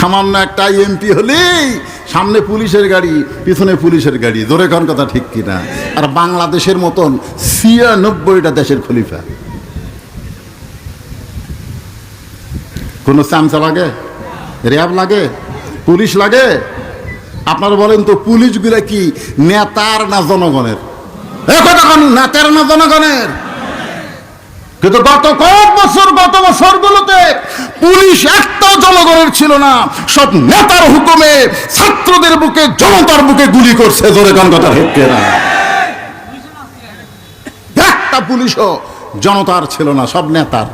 সামান্য একটা এমপি হলেই সামনে পুলিশের গাড়ি, পিছনে পুলিশের গাড়ি। জোরে কোন কথা ঠিক কিনা? আর বাংলাদেশের মতন ছিয়ানব্বইটা দেশের খলিফা। কোনো চামচা লাগে? র্যাব লাগে? পুলিশ লাগে? আপনারা বলেন তো, পুলিশগুলা কি নেতার না জনগণের? নেতার না জনগণের? কিন্তু গত কয়েক বছর গত বছরগুলোতে পুলিশ একটা জনগণের ছিল না সব নেতার হুকুমে ছাত্রদের বুকে জনতার বুকে গুলি করছে জোরে কোন কথা ঠিক না একটা পুলিশও জনতার ছিল না সব নেতার।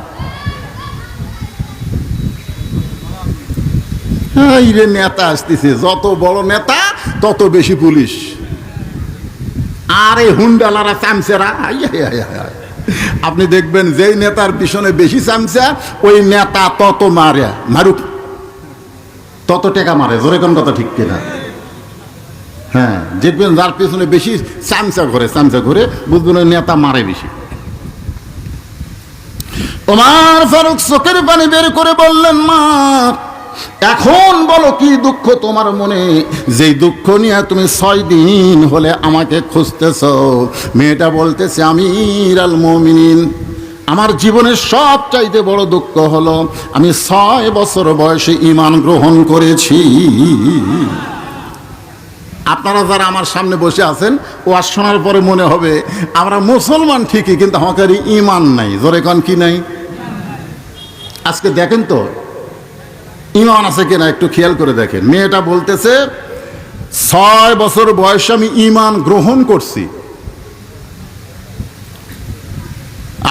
রে নেতা আসতেছে যত বড় নেতা তত বেশি পুলিশ। আরে হুন্ডালারা চামচেরা আই, আই, আই, আই। আপনি দেখবেন যেই নেতার পিছনে বেশি চামচা, ওই নেতা তত মারে। মারুক। তত টেকা মারে। জোরে কোন কথা ঠিক কিনা? হ্যাঁ দেখবেন যার পিছনে বেশি চামচা ঘরে, চামচা ঘুরে, বুঝবেন ওই নেতা মারে বেশি। ওমার ফারুক চোখের পানি বের করে বললেন মা এখন বলো কি দুঃখ তোমার মনে? যেই দুঃখ নিয়ে তুমি ছয় দিন হলে আমাকে খুঁজতেছ, মেয়েটা বলতেছে আমি আল মমিন আমার জীবনের সব চাইতে বড় দুঃখ হলো আমি ছয় বছর বয়সে ইমান গ্রহণ করেছি। আপনারা যারা আমার সামনে বসে আছেন ওয়াজ শোনার পরে মনে হবে, আমরা মুসলমান ঠিকই, কিন্তু আমাদের ইমান নাই। জোরে কন কি নাই? আজকে দেখেন তো ইমান আছে কিনা একটু খেয়াল করে দেখেন। মেয়েটা বলতেছে, ছয় বছর বয়সে আমি ইমান গ্রহণ করছি।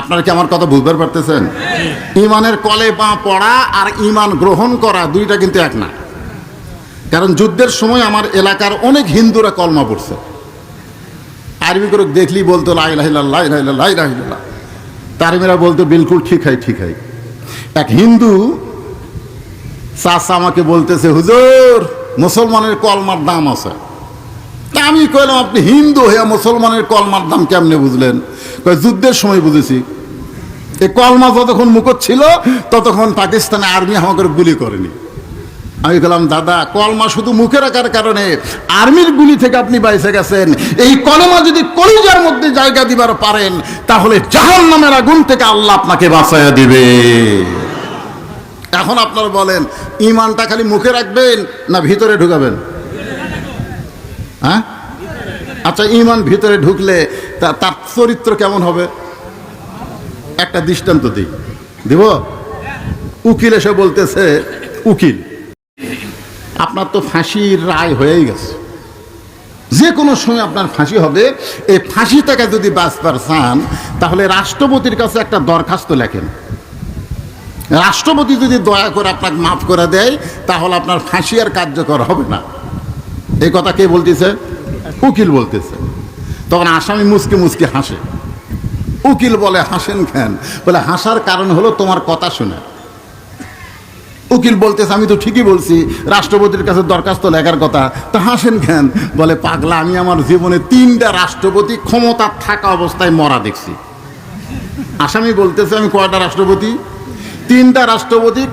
আপনারা কি আমার কথা বুঝতে পারতেছেন? ইমানের কলে পা পড়া আর ইমান গ্রহণ করা দুইটা কিন্তু এক না। কারণ যুদ্ধের সময় আমার এলাকার অনেক হিন্দুরা কলমা পড়ছে। আরবি করে দেখলি বলতো লাই লাই লাই লাইলা তারিমেরা বলতো, বিলকুল ঠিক হয় ঠিক হয় এক হিন্দু চাষা আমাকে বলতেছে, হুজুর, মুসলমানের কলমার দাম আছে। তা আমি কইলাম, আপনি হিন্দু হয়ে মুসলমানের কলমার দাম কেমনে বুঝলেন? যুদ্ধের সময় বুঝেছি। এই কলমা যতক্ষণ মুখত ছিল, ততক্ষণ পাকিস্তানে আর্মি আমাকে গুলি করেনি। আমি বললাম দাদা, কলমা শুধু মুখে রাখার কারণে আর্মির গুলি থেকে আপনি বাইসে গেছেন। এই কলমা যদি কলিজার মধ্যে জায়গা দিবার পারেন, তাহলে জাহান নামের আগুন থেকে আল্লাহ আপনাকে বাঁচাইয়া দিবে। এখন আপনারা বলেন ইমানটা খালি মুখে রাখবেন না ভিতরে ঢুকাবেন? হ্যাঁ? আচ্ছা ইমান ভিতরে ঢুকলে তার চরিত্র কেমন হবে? একটা দৃষ্টান্ত দিই। দিব? উকিল এসে বলতেছে, উকিল, আপনার তো ফাঁসির রায় হয়েই গেছে। যে কোনো সময় আপনার ফাঁসি হবে। এই ফাঁসি থেকে যদি বাঁচবার চান, তাহলে রাষ্ট্রপতির কাছে একটা দরখাস্ত লেখেন। রাষ্ট্রপতি যদি দয়া করে আপনাকে মাফ করে দেয়, তাহলে আপনার ফাঁসি আর কার্যকর হবে না। এই কথা কে বলতেছে? উকিল বলতেছে। তখন আসামি মুসকে মুসকে হাসে। উকিল বলে, হাসেন কেন? বলে, হাসার কারণ হলো তোমার কথা শুনে। উকিল বলতেছে, আমি তো ঠিকই বলছি, রাষ্ট্রপতির কাছে দরখাস্ত লেখার কথা। তা হাসেন কেন? বলে, পাগলা, আমি আমার জীবনে তিনটা রাষ্ট্রপতি ক্ষমতা থাকা অবস্থায় মরা দেখছি। আসামি বলতেছে, আমি কয়টা রাষ্ট্রপতি? তিনটা রাষ্ট্রপতি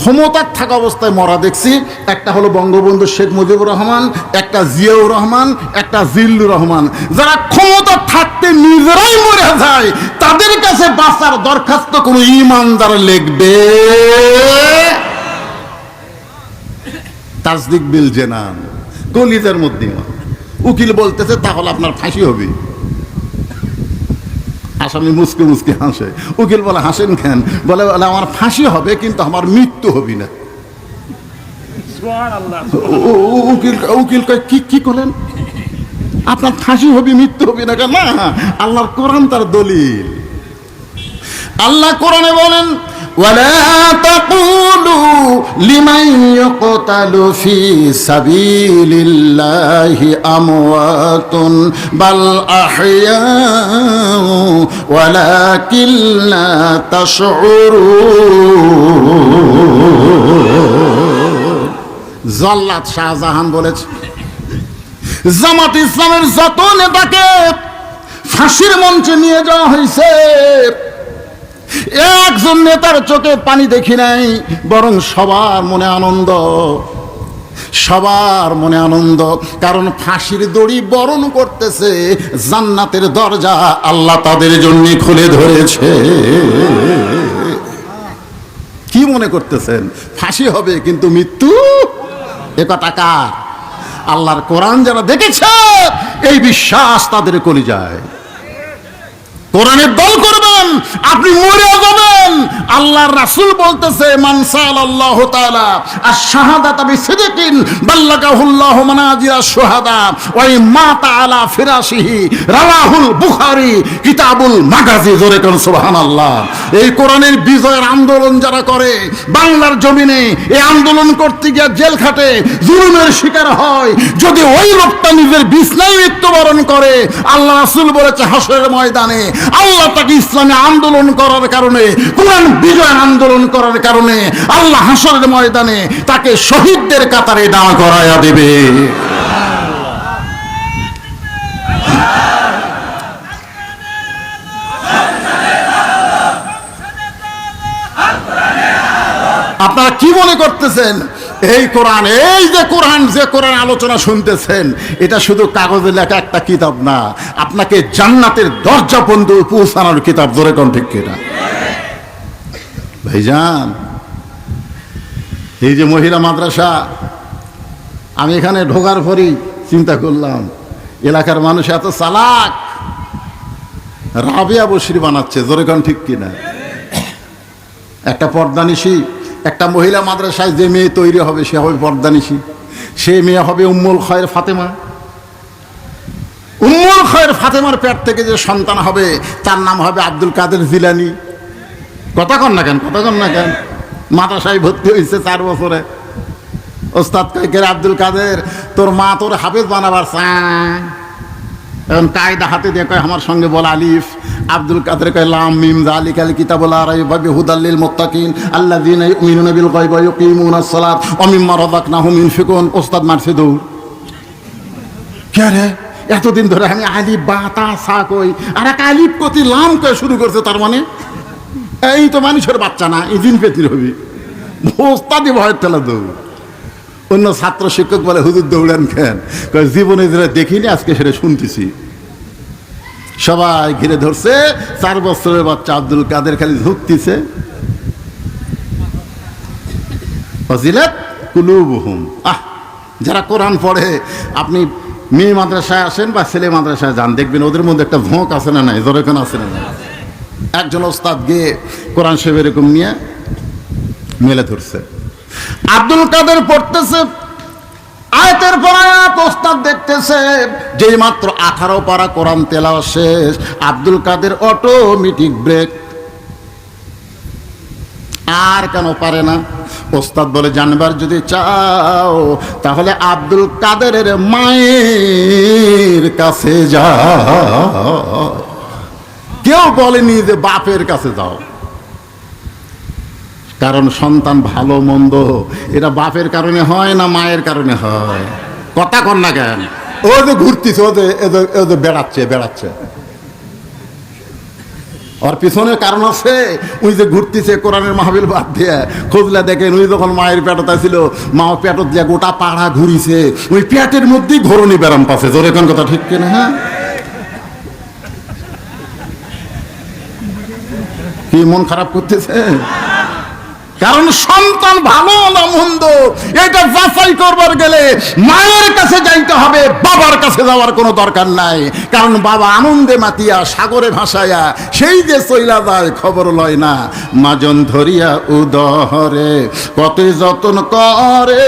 ক্ষমতার থাকা অবস্থায় মরা দেখছি। একটা হলো বঙ্গবন্ধু শেখ মুজিবুর রহমান, একটা জিয়াউর রহমান, একটা জিল্লুর রহমান। যারা ক্ষমতা থাকতে নিজেরাই মরে যায়, তাদের কাছে বাঁচার দরখাস্ত কোনো ইমানদার লিখবে? তাজদিক বিল জেনান। কলিজার মধ্যে উকিল বলতেছে, তাহলে আপনার ফাঁসি হবে। আসামি মুসকে মুসকে হাসে। উকিল বলে হাসেন কেন? বলে বলে আমার ফাঁসি হবে কিন্তু আমার মৃত্যু হবি না। উকিল উকিল কি কি করলেন? আপনার ফাঁসি হবি মৃত্যু হবি না কেন? না আল্লাহর কোরআন তার দলিল। আল্লাহ কোরআনে বলেন ولا تقولوا لمن يقتل في سبيل الله أموات بل أحياء ولكن لا تشعرون জল্লাদ শাহজাহান বলেছে জামাত ইসলামের যত নেতাকে ফাঁসির মঞ্চে নিয়ে যাওয়া হয়েছে একজন নেতার চোখে পানি দেখি নাই, বরং সবার মনে আনন্দ। সবার মনে আনন্দ, কারণ ফাঁসির দড়ি বরণ করতেছে জান্নাতের দরজা আল্লাহ তাদের জন্য খুলে ধরেছে। কি মনে করতেছেন? ফাঁসি হবে কিন্তু মৃত্যু? এ কথা কার? আল্লাহর কোরআন যারা দেখেছে, এই বিশ্বাস তাদের কলি যায় কোরআনের দল করবেন, আপনি মরে যাবেন। আল্লাহর রাসূল বলতেছে মানসাল আল্লাহ তাআলা আর শাহাদাত বি সিদকিন বাল্লাকাহুল্লাহু মানাজিরা শুহাদা ওই মা তাআলা ফিরাশিহি, রাওয়াহুল বুখারী, কিতাবুল মাগাজি। জোরে কোন সুবহানাল্লাহ। এই কোরআনের বিজয়ের আন্দোলন যারা করে, বাংলার জমিনে এই আন্দোলন করতে গিয়ে জেল খাটে, জুলুমের শিকার হয়। যদি ওই লোকটা নিজের বিছনায় মৃত্যুবরণ করে, আল্লাহ রাসূল বলেছে, হাসরের ময়দানে আল্লাহ তাকে ইসলামে আন্দোলন করার কারণে, কোরআন বিজয় আন্দোলন করার কারণে আল্লাহ হাসরের ময়দানে তাকে শহীদদের কাতারে দাঁড় করাইয়া দেবে। আপনারা কি মনে করতেছেন? এই কোরআন, এই যে কোরআন যে কোরআন আলোচনা শুনতেছেন, এটা শুধু কাগজে লেখা একটা কিতাব না, আপনাকে জান্নাতের দরজা পর্যন্ত পৌঁছানোর কিতাব ধরে কোন ঠিক কিনা? ভাইজান, এই যে মহিলা মাদ্রাসা, আমি এখানে ঢোকার পরই চিন্তা করলাম, এলাকার মানুষ এত চালাক, রাবিয়া বসরি বানাচ্ছে, জোরে কোন ঠিক কিনা? একটা পর্দানিশী একটা মহিলা মাদ্রাসায় যে মেয়ে তৈরি হবে, সে হবে পর্দানিশী। সে মেয়ে হবে উম্মুল খয়ের ফাতেমা। উম্মুল খয়ের ফাতেমার পেট থেকে যে সন্তান হবে, তার নাম হবে আব্দুল কাদের জিলানি। কথা কন না কেন, কথা কন না কেন? মাদ্রাসায় ভর্তি হয়েছে চার বছরে। ওস্তাদ কের আব্দুল কাদের? তোর মা তোর হাফেজ বানাবার চায়। কায়দা হাতে দিয়ে কয়, আমার সঙ্গে বল আলিফ। আব্দুল কাদের কয়, লাম, মিম জালিক আল কিতাবুল আরাইবাবি হুদাল্লিল মুত্তাকিন আল্লাযীনা ইউমিনুনা বিল গায়বি ওয়া ইউকিমুনাস সালাত ওয়া মিম্মা রাযাকনাহুম ইউনফিকুন। ওস্তাদ মারছে দৌড়। কে রে? এতদিন ধরে আমি আলিফ বা তা সা কই, আর এক আলিফ কতি, লাম কয়ে শুরু করছে তার মানে? এই তো মানুষের বাচ্চা না এই দিন পেতির হবি। ওস্তাদি ভয়ের তেলা দৌড়। অন্য ছাত্র শিক্ষক বলে, হুজুর দৌড়ান খেন জীবনে যেটা দেখিনি, আজকে সেটা শুনতেছি। সবাই ঘিরে ধরছে, চার বছরের বাচ্চা আব্দুল কাদের খালি ফজিলত কুলুবহুম। আহ, যারা কোরআন পড়ে, আপনি মেয়ে মাদ্রাসায় আসেন বা ছেলে মাদ্রাসায় যান, দেখবেন ওদের মধ্যে একটা ভোঁক আছে না নাই, জোরেখান আছে না নাই। একজন ওস্তাদ গিয়ে কোরআন সাহেব এরকম নিয়ে মেলে ধরছে। আব্দুল কাদের পড়তেছে, আয়াতের পর আয়াত, ওস্তাদ দেখতেছে, যেই মাত্র আঠারো পারা কোরআন তেলাও শেষ, আব্দুল কাদের অটোমেটিক ব্রেক আর কেন পারে না? ওস্তাদ বলে, জানবার যদি চাও, তাহলে আব্দুল কাদেরের মায়ের কাছে যাও। কেউ বলেনি যে বাপের কাছে যাও। কারণ সন্তান ভালো, মন্দ। এটা বাপের কারণে হয় না মায়ের কারণে হয়? কথা কর না কেন? ও যে ঘুরতিছে, ও যে ও যে- বেড়াচ্ছে বেড়াচ্ছে। ওর পিছনে কারণ আছে ওই যে ঘুরতিছে, কোরআনের মাহবিল বাদ দিয়ে খুঁজলে দেখেন ওই যখন মায়ের পেটতা ছিল, মা পেটত দিয়ে গোটা পাড়া ঘুরিছে। ওই পেটের মধ্যেই ঘরণী ব্যারাম পাচ্ছে জোরে কোন কথা ঠিক কিনা হ্যাঁ? কি মন খারাপ করতেছে? কারণ সন্তান ভালো না মন্দ, এটা যাচাই করবার গেলে মায়ের কাছে যাইতে হবে, বাবার কাছে যাওয়ার কোনো দরকার নাই। কারণ বাবা আনন্দে মাতিয়া, সাগরে ভাসায়া, সেই যে চইলা যায়, খবর লয় না। মাজন ধরিয়া উদহরে কত যতন করে,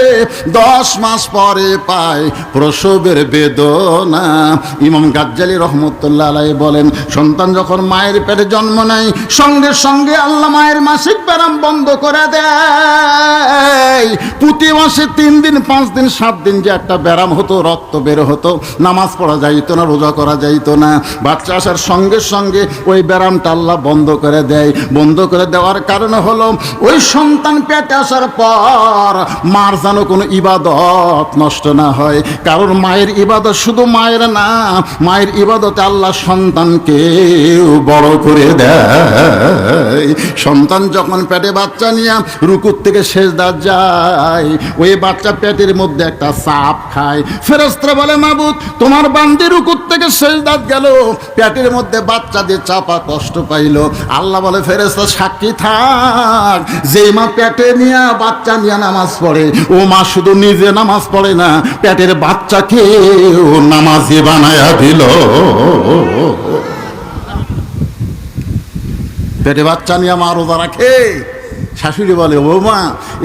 দশ মাস পরে পায় প্রসবের বেদনা। ইমাম গাজ্জালি রহমতুল্লাহ আলাই বলেন, সন্তান যখন মায়ের পেটে জন্ম নেয়, সঙ্গে সঙ্গে আল্লাহ মায়ের মাসিক ব্যারাম বন্ধ করে দেয়। প্রতি মাসে তিন দিন, পাঁচ দিন, সাত দিন যে একটা ব্যারাম হতো, রক্ত বের হতো, নামাজ পড়া যাইতো না, রোজা করা যাইতো না। বাচ্চা আসার সঙ্গে সঙ্গে ওই ব্যারামটা আল্লাহ বন্ধ করে দেয়। বন্ধ করে দেওয়ার কারণে হলো, ওই সন্তান পেটে আসার পর মার যেন কোনো ইবাদত নষ্ট না হয়। কারণ মায়ের ইবাদত শুধু মায়ের না, মায়ের ইবাদতে আল্লাহ সন্তানকে বড় করে দেয়। সন্তান যখন পেটে বাচ্চা নিয়ে রুকুর থেকে শেষ দাঁত যায়। ওই বাচ্চা পেটের মধ্যে একটা সাপ খায়। ফেরস্ত্র বলে, মাবুদ, তোমার বান্দি রুকুর থেকে শেষ দাঁত গেল। পেটের মধ্যে বাচ্চা দিয়ে চাপা কষ্ট পাইলো। আল্লাহ বলে ফেরেস্তা সাক্ষী থাক। যেই মা পেটে নিয়ে বাচ্চা নিয়ে নামাজ পড়ে, ও মা শুধু নিজে নামাজ পড়ে না, পেটের বাচ্চাকে নামাজি বানায়া দিল। পেটে বাচ্চা নিয়ে মা রোজা রাখে। শাশুড়ি বলে, ও মা,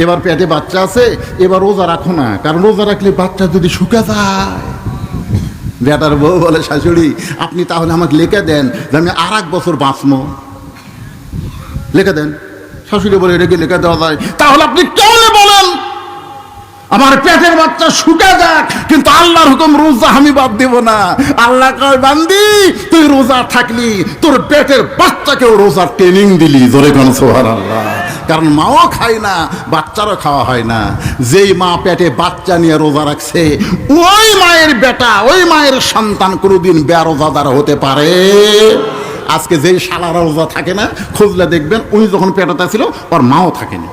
এবার পেটে বাচ্চা আছে, এবার রোজা রাখো না, কারণ রোজা রাখলে বাচ্চা যদি শুকে যায়। বেটার বউ বলে, শাশুড়ি, আপনি তাহলে আমাকে লিখে দেন যে আমি আর এক বছর বাঁচবো। লিখে দেন। শাশুড়ি বলে, এটা কি লিখে দেওয়া যায়? তাহলে আপনি কেমনে বলেন, আমার পেটের বাচ্চা শুকে যাক, কিন্তু আল্লাহর হুকুম রোজা আমি বাদ দেব না। আল্লাহ কয়, বান্দি, তুই রোজা থাকলি, তোর পেটের বাচ্চাকেও রোজার ট্রেনিং দিলি। জোরে কোন সোহার আল্লাহ কারণ মাও খায় না, বাচ্চারও খাওয়া হয় না। যেই মা পেটে বাচ্চা নিয়ে রোজা রাখছে, ওই মায়ের বেটা, ওই মায়ের সন্তান কোনোদিন বেরোজাদার হতে পারে। আজকে যেই শালারা রোজা থাকে না, খুঁজলে দেখবেন উনি যখন পেটাতে ছিল, ওর মাও থাকেনি।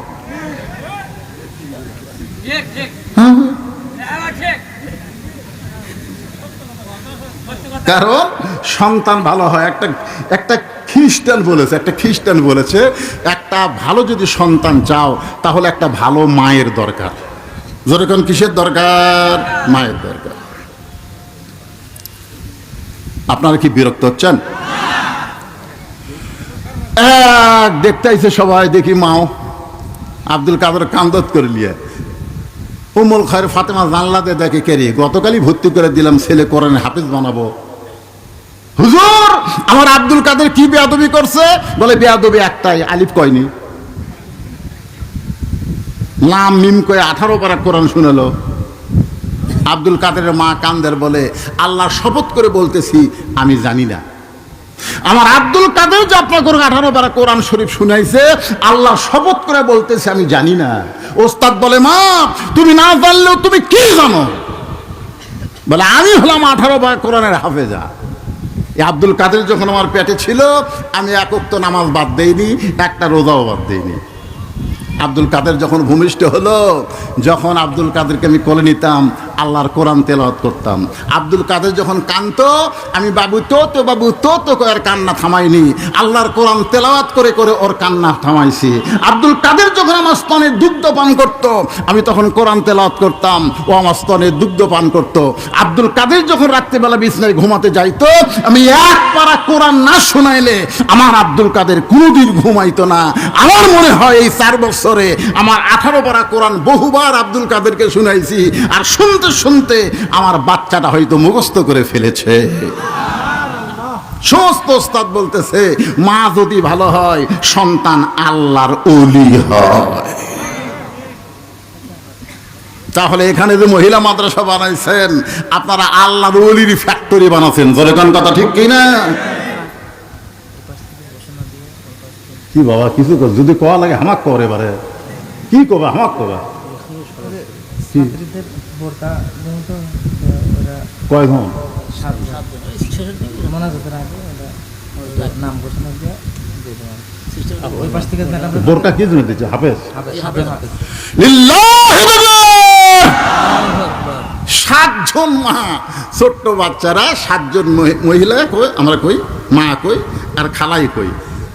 কারণ সন্তান ভালো হয়, একটা একটা খ্রিস্টান বলেছে, একটা খ্রিস্টান বলেছে, একটা ভালো যদি সন্তান চাও, তাহলে একটা ভালো মায়ের দরকার। যেরকম কিসের দরকার? মায়ের দরকার। আপনারা কি বিরক্ত হচ্ছেন? এক দেখতে সবাই দেখি মাও, আব্দুল কাদের কান্দত করে নিয়ে। উমুল খয়ের ফাতেমা জানলাতে দেখে কেরি, গতকালই ভর্তি করে দিলাম, ছেলে কোরআনে হাফিজ বানাবো। হুজুর! আমার আব্দুল কাদের কি বেয়াদবি করছে? বলে, বেয়াদবি একটাই, আলিফ কয়নি? নাম মিম কয়ে আঠারো পারা কোরআন শুনেলো। আব্দুল কাদেরের মা কান্দের বলে আল্লাহ শপথ করে বলতেছি, আমি জানি না। আমার আব্দুল কাদের যে আপনার করে আঠারো পারা কোরআন শরীফ শুনাইছে আল্লাহ শপথ করে বলতেছে, আমি জানি না। ওস্তাদ বলে, মা, তুমি না জানলেও তুমি কি জানো? বলে, আমি হলাম আঠারো পারা কোরআনের হাফেজা। আব্দুল কাদের যখন আমার পেটে ছিল, আমি একক তো নামাজ বাদ দেইনি, একটা রোজাও বাদ দেইনি। আব্দুল কাদের যখন ভূমিষ্ঠ হলো, যখন আব্দুল কাদেরকে আমি কোলে নিতাম আল্লাহর কোরআন তেলাওয়াত করতাম। আব্দুল কাদের যখন কান্ত আমি, বাবু, তো তো, বাবু, তো তো করে কান্না থামাইনি। আল্লাহর কোরআন তেলাওয়াত করে করে ওর কান্না থামাইছি। আব্দুল কাদের যখন আমার স্তনে দুগ্ধ পান করত, আমি তখন কোরআন তেলাওয়াত করতাম, ও আমার স্তনে দুগ্ধ পান করত। আব্দুল কাদের যখন রাত্রিবেলা বিছনায় ঘুমাতে যাইতো, আমি এক পারা কোরআন না শোনাইলে আমার আব্দুল কাদের কোনোদিন ঘুমাইতো না। আমার মনে হয় এই চার বছরে আমার আঠারো পারা কোরআন বহুবার আব্দুল কাদেরকে শুনাইছি, আর শুনতে শুনতে আমার বাচ্চাটা হয়তো মুখস্থ করে ফেলেছে। সমস্ত ওস্তাদ বলতেছে, মা যদি ভালো হয়, সন্তান আল্লাহর অলি হয়। তাহলে এখানে যে মহিলা মাদ্রাসা বানাইছেন, আপনারা আল্লাহর অলির ফ্যাক্টরি বানাচ্ছেন জলেকান কথা ঠিক কি না? কি বাবা, কিছু যদি কওয়া লাগে, হামাক কর এবারে। কি কবে, হামাক কবে? বোরকা যেহেতু ওরা কয় ঘন মোনাজাতের আগে? নাম ঘোষণা দিয়ে দিয়ে ওই পাশ থেকে বোরকা। কি জন্য দিচ্ছে হাফেজ! সাতজন মা। ছোট্ট বাচ্চারা সাতজন মহি- মহিলা কই? আমরা কই? মা কই? আর খালাই কই?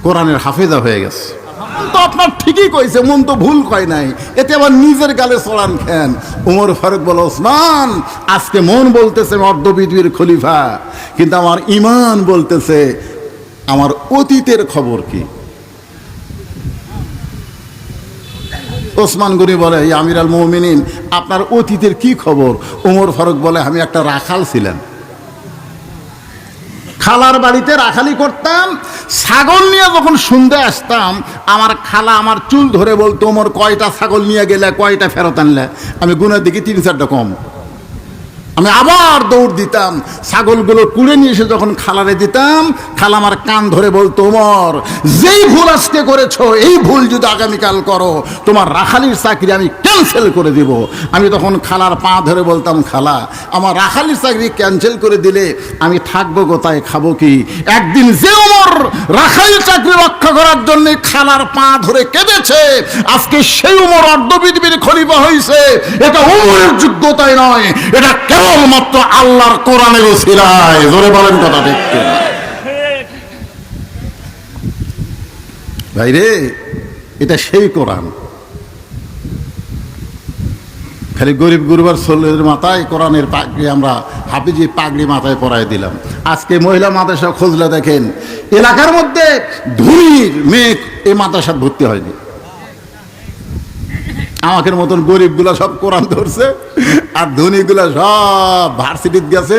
কোরআনের হাফেজা হয়ে গেছে। তো আপনার ঠিকই কইছে, মন তো ভুল কয় নাই। এতে আবার নিজের গালে চড়ান খেন। উমর ফারুক বল, ওসমান, আজকে মন বলতেছে অর্ধবিদুর খলিফা, কিন্তু আমার ইমান বলতেছে, আমার অতীতের খবর কি? ওসমান গনি বলে, "এই আমির আল আপনার অতীতের কি খবর? ওমর ফারুক বলে, আমি একটা রাখাল ছিলাম। খালার বাড়িতে রাখালি করতাম, ছাগল নিয়ে যখন সন্ধে আসতাম, আমার খালা আমার চুল ধরে বলতো আমার কয়টা ছাগল নিয়ে গেলে, কয়টা ফেরত আনলে? আমি গুণের দিকে তিন চারটা কম। আমি আবার দৌড় দিতাম। ছাগলগুলো কুড়ে নিয়ে এসে যখন খালারে দিতাম খালা আমার কান ধরে বলতো, ওমর, যেই ভুল আজকে করেছ, এই ভুল যদি আগামীকাল করো, তোমার রাখালির চাকরি আমি ক্যান্সেল করে দিব। আমি তখন খালার পা ধরে বলতাম, খালা, আমার রাখালির চাকরি ক্যান্সেল করে দিলে আমি থাকব কোথায়, খাব কি? একদিন যে ওমর রাখালির চাকরি রক্ষা করার জন্য খালার পা ধরে কেঁদেছে, আজকে সেই ওমর অর্ধ পৃথিবীর খলিফা হয়েছে এটা উমরের যোগ্যতায় নয়, এটা আল্লাহর জোরে বলেন কথা ঠিক এটা সেই কোরআন। খালি গরিব গুরুবার সোলের মাথায় কোরআনের পাগড়ি আমরা হাফিজি পাগড়ি মাথায় পরাই দিলাম। আজকে মহিলা মাদ্রাসা খুঁজলে দেখেন, এলাকার মধ্যে ধুনির মেয়ে এই মাদ্রাসা ভর্তি হয়নি। আমাদের মতন গরিবগুলা সব কোরআন ধরছে, আর ধনীগুলা সব ভার্সিটিতে গেছে।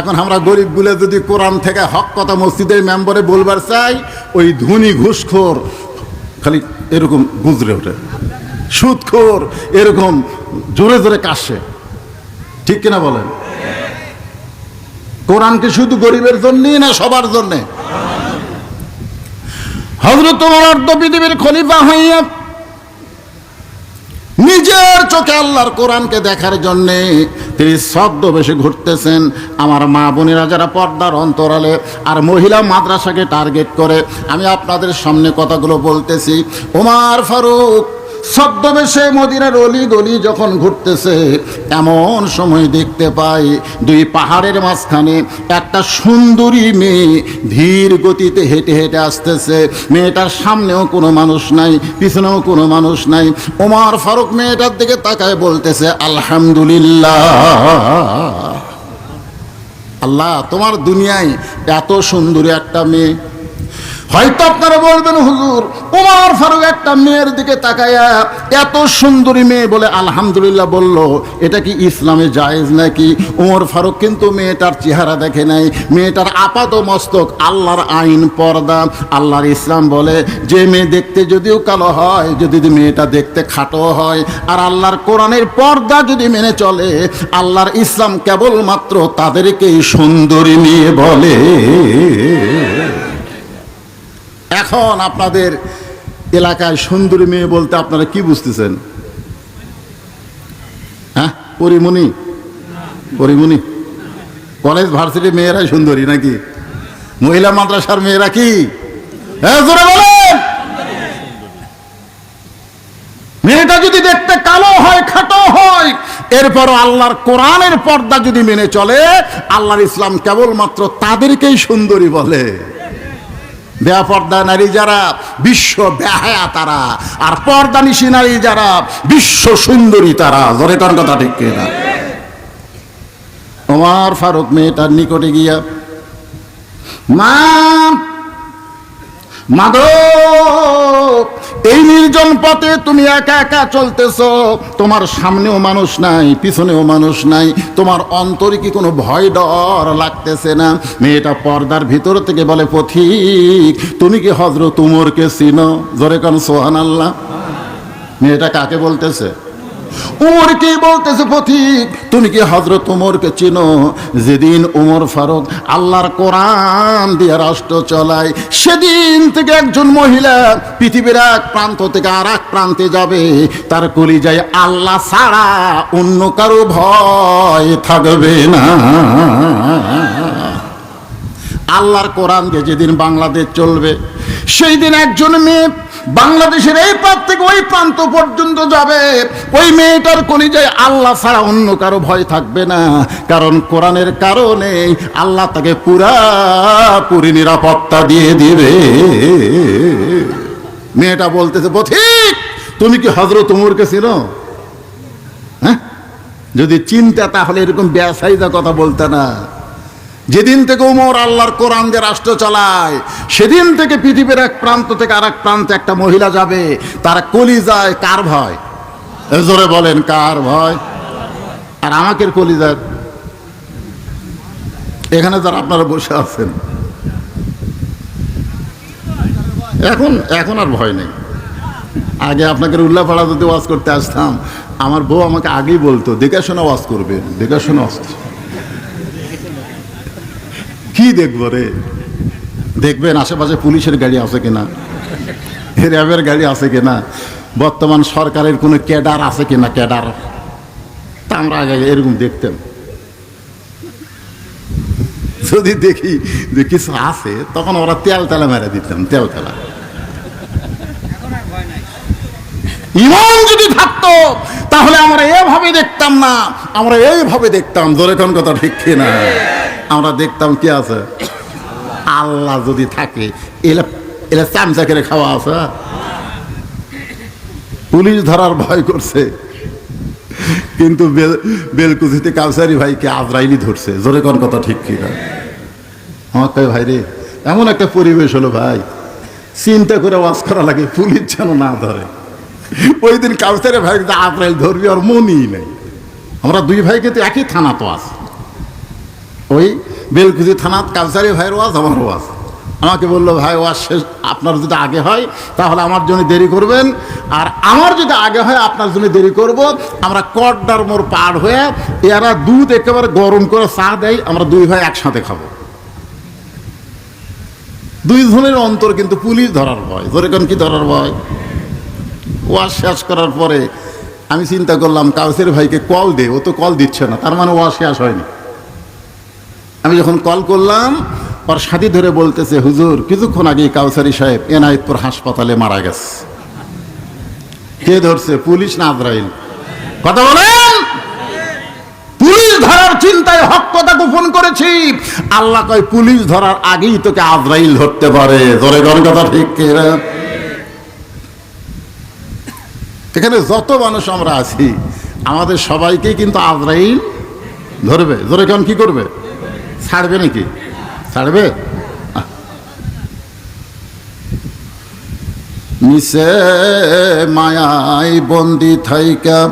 এখন আমরা গরিবগুলা যদি কোরআন থেকে হক কথা মসজিদের মেম্বারে বলবার চাই, ওই ধনী ঘুষখোর, খালি এরকম গুজরে ওঠে। সুদখোর, এরকম জোরে জোরে কাশে। ঠিক কিনা বলেন? কোরআনকে শুধু গরিবের জন্যই না সবার জন্যে? হজরত তোমার অর্ধ পৃথিবীর খলিফা হইয়া নিজের চোখে আল্লাহর কোরআনকে দেখার জন্যে তিনি শব্দ বেশি ঘুরতেছেন। আমার মা বোনেরা যারা পর্দার অন্তরালে আর মহিলা মাদ্রাসাকে টার্গেট করে, আমি আপনাদের সামনে কথাগুলো বলতেছি। ওমার ফারুক ছদ্মবেশে মদিনার অলি গলি যখন ঘুরতেছে, এমন সময় দেখতে পাই দুই পাহাড়ের মাঝখানে একটা সুন্দরী মেয়ে ধীর গতিতে হেঁটে হেঁটে আসতেছে। মেয়েটার সামনেও কোনো মানুষ নাই, পিছনেও কোনো মানুষ নাই। ওমার ফারুক মেয়েটার দিকে তাকায় বলতেছে, আলহামদুলিল্লাহ। আল্লাহ, তোমার দুনিয়ায় এত সুন্দরী একটা মেয়ে হয়তো আপনারা বলবেন, হুজুর, উমর ফারুক একটা মেয়ের দিকে তাকায়া এত সুন্দরী মেয়ে বলে আলহামদুলিল্লাহ বলল, এটা কি ইসলামে জায়েজ নাকি? উমর ফারুক কিন্তু মেয়েটার চেহারা দেখে নাই, মেয়েটার আপাত মস্তক আল্লাহর আইন পর্দা, আল্লাহর ইসলাম বলে, যে মেয়ে দেখতে যদিও কালো হয়, যদি মেয়েটা দেখতে খাটো হয়, আর আল্লাহর কোরআনের পর্দা যদি মেনে চলে, আল্লাহর ইসলাম কেবলমাত্র তাদেরকেই সুন্দরী নিয়ে বলে। এখন আপনাদের এলাকায় সুন্দরী মেয়ে বলতে আপনারা কি বুঝতেছেন? হ্যাঁ? পরিমণি? পরিমণি? কলেজ ভার্সিটি মেয়েরাই সুন্দরী নাকি? মহিলা মাদ্রাসার মেয়েরা কি? হ্যাঁ মেয়েটা যদি দেখতে কালো হয়, খাটো হয়, এরপরও আল্লাহর কোরআনের পর্দা যদি মেনে চলে, আল্লাহর ইসলাম কেবলমাত্র তাদেরকেই সুন্দরী বলে। বেপর্দা নারী যারা, বিশ্ব বেহায়া তারা। আর পর্দানিশী নারী যারা, বিশ্ব সুন্দরী তারা। ধরে তার কথা ঠিক না ওমার ফারুক মেয়েটার নিকটে গিয়া, মা মাধব এই নির্জন পথে তুমি একা একা চলতেছ। তোমার সামনেও মানুষ নাই, পিছনেও মানুষ নাই। তোমার অন্তরে কি কোনো ভয় ডর লাগতেছে না? মেয়েটা পর্দার ভিতর থেকে বলে, পথিক, তুমি কি হজরত উমরকে চিনো? জোরে কান সোহান আল্লাহ মেয়েটা কাকে বলতেছে? উমরকে বলতেছে পথিক? তুমি কি হজরত উমরকে চিনো? যেদিন উমর ফারুক আল্লাহর কোরআন দিয়ে রাষ্ট্র চলায়, সেদিন থেকে একজন মহিলা পৃথিবীর এক প্রান্ত থেকে আর এক প্রান্তে যাবে। তার কলি যায় আল্লাহ ছাড়া অন্য কারও ভয় থাকবে না। আল্লাহর কোরআন দিয়ে যেদিন বাংলাদেশ চলবে সেই দিন একজন মেয়ে বাংলাদেশের এই প্রান্ত থেকে ওই প্রান্ত পর্যন্ত যাবে। ওই মেয়েটার কলিজায় আল্লাহ ছাড়া অন্য কারও ভয় থাকবে না। কারণ কোরআনের কারণে আল্লাহ তাকে পুরাপুরি নিরাপত্তা দিয়ে দিবে। মেয়েটা বলতেছে পথিক তুমি কি হজরত উমরকে ছিল হ্যাঁ? যদি চিন্তা তাহলে এরকম ব্যবসায়ীদের কথা বলতে না। যেদিন থেকে উমর আল্লাহর কোরআন দিয়ে রাষ্ট্র চালায়, সেদিন থেকে পৃথিবীর এক প্রান্ত থেকে আর এক প্রান্তে একটা মহিলা যাবে, তার কলি যায় কার ভয়? জোরে বলেন, কার ভয়? আর আমাকে কলি যায় এখানে যারা আপনারা বসে আছেন, এখন এখন আর ভয় নেই। আগে আপনাকে উল্লাপাড়া যদি ওয়াজ করতে আসতাম, আমার বউ আমাকে আগেই বলতো, দেখে শোনা ওয়াজ করবে দেখে শোনা ওয়াজ। কি দেখব রে? দেখবেন আশেপাশে পুলিশের গাড়ি আছে কিনা? র্যাবের গাড়ি আছে কিনা? বর্তমান সরকারের কোনো ক্যাডার আছে কিনা ক্যাডার? তা আমরা আগে এরকম দেখতাম। যদি দেখি যে কিছু আছে, তখন ওরা তেল তেলা মেরে দিতাম, তেল তেলা। ইমান যদি থাকতো, তাহলে আমরা এভাবে দেখতাম না। আমরা এইভাবে দেখতাম জোরে কোন কথা ঠিক না আমরা দেখতাম কি আছে? আল্লাহ যদি থাকে, এলা চামচা করে খাওয়া আছে পুলিশ ধরার ভয় করছে। কিন্তু বেল বেলকুচিতে কাউসারি ভাইকে আজরাইলি ধরছে। জোরে কোন কথা ঠিক কি না আমার কয়, ভাই রে, এমন একটা পরিবেশ হলো ভাই। চিন্তা করে ওয়াজ করা লাগে, পুলিশ যেন না ধরে। ওই দিন কাউসারে ভাই আজরাইল ধরবি আর মনই নেই। আমরা দুই ভাইকে তো একই থানা তো আছে। ওই বেলকুচি থানাত কালচারি ভাইয়ের ওয়াজ, আমার ওয়াজ। আমাকে বলল, ভাই, ওয়াজ শেষ, আপনার যদি আগে হয়, তাহলে আমার জন্য দেরি করবেন। আর আমার যদি আগে হয়, আপনার জন্য দেরি করব। আমরা কড্ডার মোর পার হয়ে এরা দুধ একেবারে গরম করে চা দেয়, আমরা দুই ভাই একসাথে খাব। দুই ধরনের অন্তর কিন্তু পুলিশ ধরার ভয়। ধরে কোন কি ধরার ভয়? ওয়াজ শেষ করার পরে আমি চিন্তা করলাম কাউসের ভাইকে কল দে, ও তো কল দিচ্ছে না, তার মানে ওয়াজ শেষ হয়নি। আমি যখন কল করলাম, ওর সাথী ধরে বলতেছে, হুজুর, কিছুক্ষণ আগে কাউসারি সাহেব এনায়েতপুর হাসপাতালে মারা গেছে। কে ধরছে? পুলিশ না আজরাইল কথা বলেন! পুলিশ ধরার চিন্তায় হক কথা গোপন করেছি। আল্লাহ কয়, পুলিশ ধরার আগেই তোকে আজরাইল ধরতে পারে। ধরে গণ কথা ঠিক? এখানে যত মানুষ আমরা আছি, আমাদের সবাইকে কিন্তু আজরাইল ধরবে। ধরে কেমন কি করবে? ছাড়বে নাকি? ছাড়বে। নিচে মায়াই বন্দি থাইকা।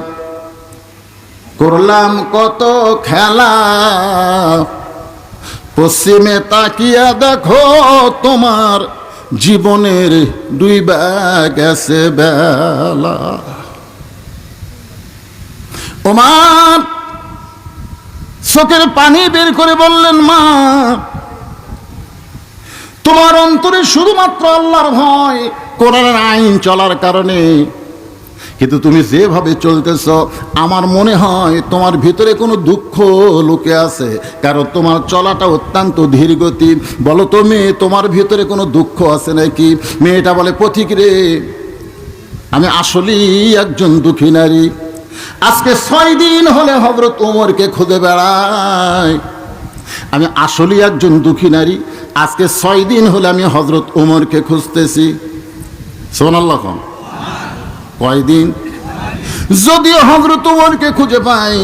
করলাম কত খেলা। পশ্চিমে তাকিয়া দেখো তোমার জীবনের দুই গেছে বেলা। ওমার চোখের পানি বের করে বললেন, মা, তোমার অন্তরে শুধুমাত্র আল্লাহর ভয়, কোরআনের আইন চলার কারণে। কিন্তু তুমি যেভাবে চলতেছ, আমার মনে হয় তোমার ভিতরে কোনো দুঃখ লুকে আছে, কারণ তোমার চলাটা অত্যন্ত ধীর গতি বলো তো, মেয়ে, তোমার ভিতরে কোনো দুঃখ আছে নাকি? মেয়েটা বলে, পথিক রে, আমি আসলেই একজন দুঃখী নারী। আজকে ছয় দিন হলে হজরত ওমরকে খুঁজে বেড়ায় আমি আসলেই একজন দুঃখী নারী। আজকে ছয় দিন হলে আমি হজরত ওমরকে খুঁজতেছি। সোনাল্লাহ কয়দিন যদিও হজরত ওমরকে খুঁজে পাই,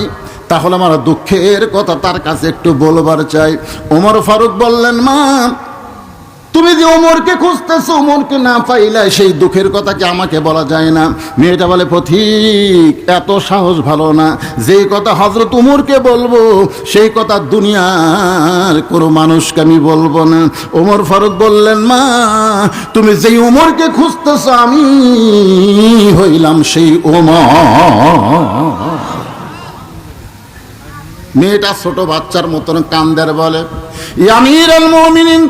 তাহলে আমার দুঃখের কথা তার কাছে একটু বলবার চাই। ওমর ফারুক বললেন, মা তুমি যে ওমরকে খুঁজতেছো, ওমরকে না পাইলে সেই দুঃখের কথা কি আমাকে বলা যায় না? মেয়েটা বলে পথিক এত সাহস ভালো না। যেই কথা হজরত উমরকে বলব, সেই কথা দুনিয়ার কোনো মানুষকে আমি বলব না। ওমর ফারুক বললেন, মা, তুমি যেই উমরকে খুঁজতেছো, আমি হইলাম সেই ওমর। মেয়েটা ছোট বাচ্চার মতন কান্দের বলে ইয়ামির আল মুমিনিন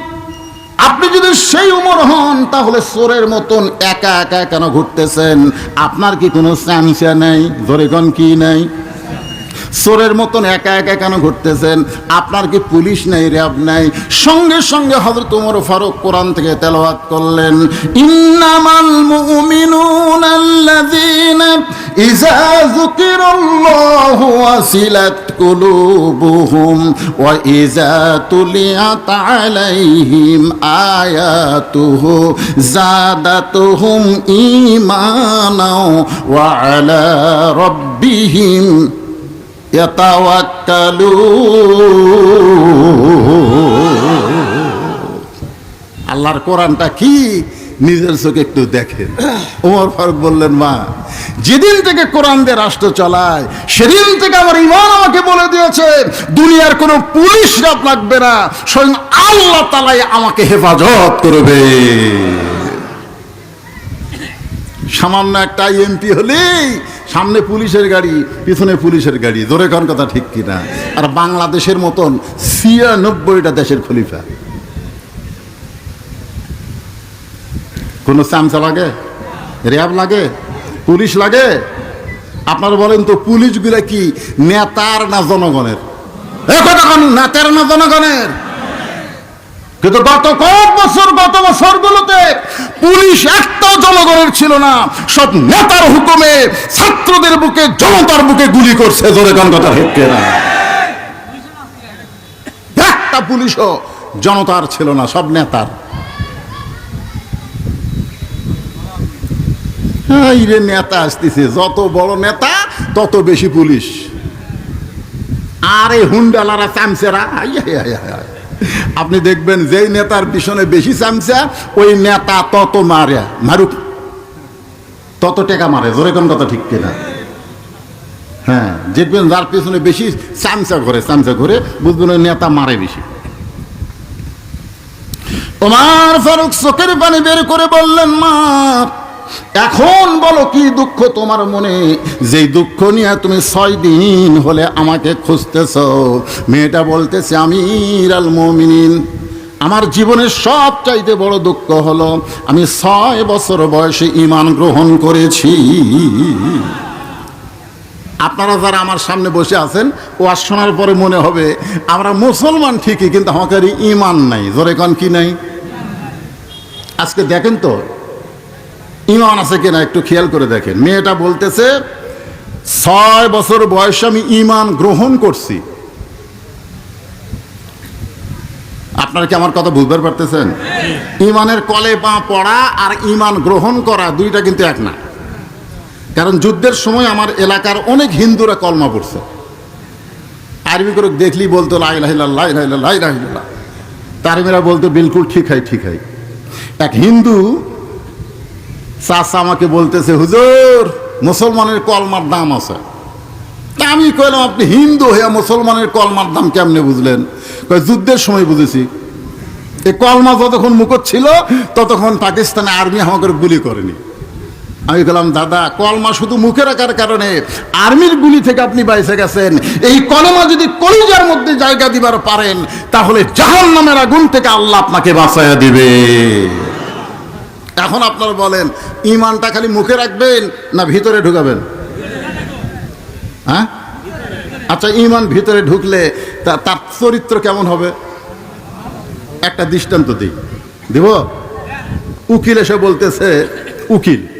আপনি যদি সেই উমর হন, তাহলে সোরের মতন একা একা কেন ঘুরতেছেন? আপনার কি কোনো স্যামসা নেই? ধরেগন কি নেই? সোরের মতন একা একা কেন ঘুরতেছেন? আপনার কি পুলিশ নেই, র্যাব নেই? সঙ্গে সঙ্গে হযরত ওমর ফারুক কোরআন থেকে তেলাওয়াত করলেন, ইন্নামাল মুমিনুনা আল্লাযীনা ইযা যুকিরাল্লাহু ওয়াসিলাত কুলুবুহুম ওয়া ইযা তুলিয়াত আলাইহিম আয়াতুহু জাদাতুহুম ঈমানাও ওয়া আলা রাব্বিহিম। আল্লাহর কোরআনটা কি? নিজের চোখে একটু দেখেন। ওমর ফারুক বললেন, মা, যেদিন থেকে কোরআন দিয়ে রাষ্ট্র চালায়, সেদিন থেকে আমার ইমান আমাকে বলে দিয়েছে, দুনিয়ার কোনো পুলিশ রাত লাগবে না, স্বয়ং আল্লাহ তালাই আমাকে হেফাজত করবে। সামান্য একটা এমপি হলেই সামনে পুলিশের গাড়ি, পিছনে পুলিশের গাড়ি। জোরে কোন কথা ঠিক কিনা? আর বাংলাদেশের মতন ছিয়ানব্বইটা দেশের খলিফা। কোনো চামচা লাগে? র্যাব লাগে? পুলিশ লাগে? আপনারা বলেন তো, পুলিশগুলা কি নেতার না জনগণের? নেতার না জনগণের? কিন্তু গত কয়েক বছর গত বছরগুলোতে পুলিশ একটাও জনগণের ছিল না। সব নেতার হুকুমে ছাত্রদের বুকে জনতার বুকে গুলি করছে জোরে কোন কথা ঠিক না একটা পুলিশও জনতার ছিল না সব নেতার। রে নেতা আসতেছে যত বড় নেতা তত বেশি পুলিশ। আরে হুন্ডালারা চামচেরা আই, আই, আই, আই। আপনি দেখবেন যেই নেতার পিছনে বেশি চামচা, ওই নেতা তত মারে। মারুক। তত টেকা মারে, জোরে কোন কথা ঠিক কিনা? হ্যাঁ দেখবেন যার পিছনে বেশি চামচা ঘরে চামচা ঘরে, বুঝবেন ওই নেতা মারে বেশি। ওমার ফারুক চোখের পানি বের করে বললেন মা এখন বলো কি দুঃখ তোমার মনে? যেই দুঃখ নিয়ে তুমি ছয় দিন হলে আমাকে খুঁজতেছ, মেয়েটা বলতেছে, আমির আল মমিনিন, আমার জীবনের সব চাইতে বড় দুঃখ হলো আমি ছয় বছর বয়সে ইমান গ্রহণ করেছি। আপনারা যারা আমার সামনে বসে আছেন, ওয়াজ শোনার পরে মনে হবে, আমরা মুসলমান ঠিকই, কিন্তু আমাদের ইমান নাই। জোরে কন কি নাই? আজকে দেখেন তো ইমান আছে কিনা একটু খেয়াল করে দেখেন। মেয়েটা বলতেছে, ছয় বছর বয়সে আমি ইমান গ্রহণ করছি। আপনারা কি আমার কথা বুঝতে পারতেছেন? ইমানের কলে পা পড়া আর ইমান গ্রহণ করা দুইটা কিন্তু এক না। কারণ যুদ্ধের সময় আমার এলাকার অনেক হিন্দুরা কলমা পড়ছে। আরবি করে দেখলি বলতো লাই লাহিল্লা লাই লাহিল্লা লাই লাহিল্লা তারমিরা বলতো, বিলকুল ঠিক হয় ঠিক হয়। এক হিন্দু চাচা আমাকে বলতেছে, হুজুর, মুসলমানের কলমার দাম আছে। তা আমি কইলাম, আপনি হিন্দু হইয়া মুসলমানের কলমার দাম কেমনে বুঝলেন? যুদ্ধের সময় বুঝেছি। এই কলমা যতক্ষণ মুখত ছিল, ততক্ষণ পাকিস্তানে আর্মি আমাকে গুলি করেনি। আমি বললাম দাদা, কলমা শুধু মুখে রাখার কারণে আর্মির গুলি থেকে আপনি বাইসে গেছেন। এই কলমা যদি কলিজার মধ্যে জায়গা দিবার পারেন, তাহলে জাহান নামের আগুন থেকে আল্লাহ আপনাকে বাঁচাইয়া দিবে। এখন আপনারা বলেন ইমানটা খালি মুখে রাখবেন না ভিতরে ঢুকাবেন? হ্যাঁ? আচ্ছা ইমান ভিতরে ঢুকলে তার চরিত্র কেমন হবে? একটা দৃষ্টান্ত দিই। দিব? উকিল এসে বলতেছে, উকিল।